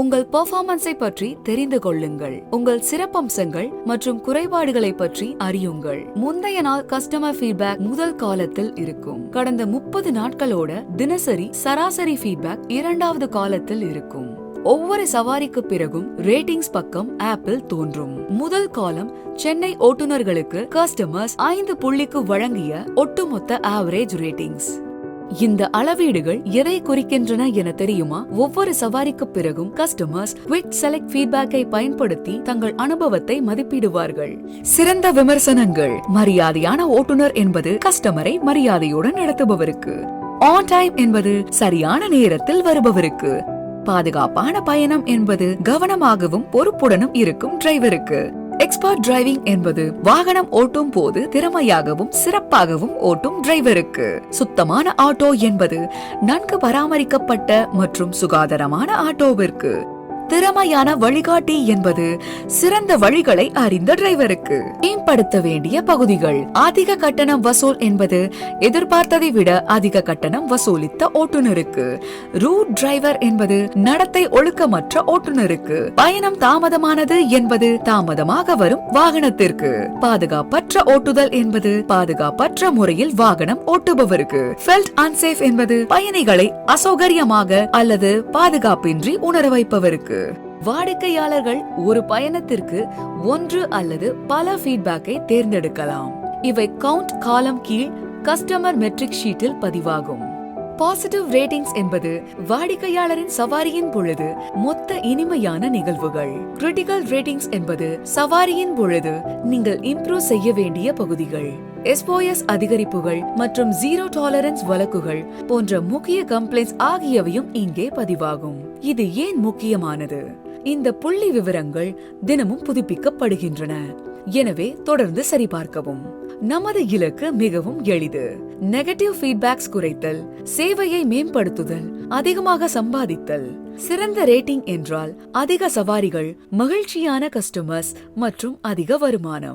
உங்கள் பெர்ஃபார்மன்ஸை பற்றி தெரிந்து கொள்ளுங்கள். உங்கள் சிறப்பம்சங்கள் மற்றும் குறைபாடுகளை பற்றி அறியுங்கள். முந்தைய நாள் கஸ்டமர் ஃபீட்பேக் முதல் காலத்தில் இருக்கும். கடந்த முப்பது நாட்களோட தினசரி சராசரி ஃபீட்பேக் இரண்டாவது காலத்தில் இருக்கும். ஒவ்வொரு சவாரிக்கு பிறகும் ரேட்டிங்ஸ் பக்கம் ஆப்பிள் தோன்றும். முதல் காலம் சென்னை ஓட்டுநர்களுக்கு கஸ்டமர்ஸ் ஐந்து புள்ளிக்கு வழங்கிய ஒட்டுமொத்த ஆவரேஜ் ரேட்டிங்ஸ் இந்த அளவீடுகள் எதை குறிக்கின்றன என தெரியுமா? ஒவ்வொரு சவாரிக்கு பிறகும் கஸ்டமர்ஸ் குவிக் செலக்ட் ஃபீட்பேக்கை பயன்படுத்தி தங்கள் அனுபவத்தை மதிப்பிடுவார்கள். சிறந்த விமர்சனங்கள். மரியாதையான ஓட்டுநர் என்பது கஸ்டமரை மரியாதையுடன் நடத்துபவருக்கு. ஆன் டைம் என்பது சரியான நேரத்தில் வருபவருக்கு. பாதுகாப்பான பயணம் என்பது கவனமாகவும் பொறுப்புடனும் இருக்கும் டிரைவருக்கு எக்ஸ்பர்ட் டிரைவிங் என்பது வாகனம் ஓட்டும் போது திறமையாகவும் சிறப்பாகவும் ஓட்டும் டிரைவருக்கு சுத்தமான ஆட்டோ என்பது நன்கு பராமரிக்கப்பட்ட மற்றும் சுகாதாரமான ஆட்டோவிற்கு திறமையான வழிகாட்டி என்பது சிறந்த வழிகளை அறிந்த டிரைவருக்கு. மேம்படுத்த வேண்டிய பகுதிகள். அதிக கட்டணம் வசூல் என்பது எதிர்பார்த்ததை விட அதிக கட்டணம் வசூலித்த ஓட்டுநருக்கு. ரூட் டிரைவர் என்பது நடத்தை ஒழுக்கமற்ற ஓட்டுநருக்கு. பயணம் தாமதமானது என்பது தாமதமாக வரும் வாகனத்திற்கு. பாதுகாப்பற்ற ஓட்டுதல் என்பது பாதுகாப்பற்ற முறையில் வாகனம் ஓட்டுபவருக்கு. ஃபெல்ட் அன்சேஃப் என்பது பயணிகளை அசௌகரியமாக அல்லது பாதுகாப்பின்றி உணர வைப்பவருக்கு. வாடிக்கையாளர்கள் ஒரு பயணத்திற்கு ஒன்று அல்லது பல ஃபீட்பேக்கை தேர்ந்தெடுக்கலாம். இவை கவுண்ட் காலம் கீழ் கஸ்டமர் மெட்ரிக் ஷீட்டில் பதிவாகும். பாசிட்டிவ் ரேட்டிங்ஸ் என்பது வாடிக்கையாளரின் சவாரியின் பொழுது மொத்த இனிமையான நிகழ்வுகள். கிரிட்டிக்கல் ரேட்டிங்ஸ் என்பது சவாரியின் பொழுது நீங்கள் இம்ப்ரூவ் செய்ய வேண்டிய பகுதிகள். எஸ்போஎஸ் அதிகரிப்புகள் மற்றும் ஜீரோ டாலரன்ஸ் வழக்குகள் போன்ற முக்கிய கம்ப்ளைண்ட்ஸ் ஆகியவையும் இங்கே பதிவாகும். இது ஏன் முக்கியமானது? இந்த புள்ளி விவரங்கள் தினமும் புதுப்பிக்கப்படுகின்றன. எனவே தொடர்ந்து சரிபார்க்கவும். நமது இலக்கு மிகவும் எளிது. நெகட்டிவ் ஃபீட்பேக்ஸ் குறைத்தல் சேவையை மேம்படுத்துதல் அதிகமாக சம்பாதித்தல். சிறந்த ரேட்டிங் என்றால் அதிக சவாரிகள் மகிழ்ச்சியான கஸ்டமர்ஸ் மற்றும் அதிக வருமானம்.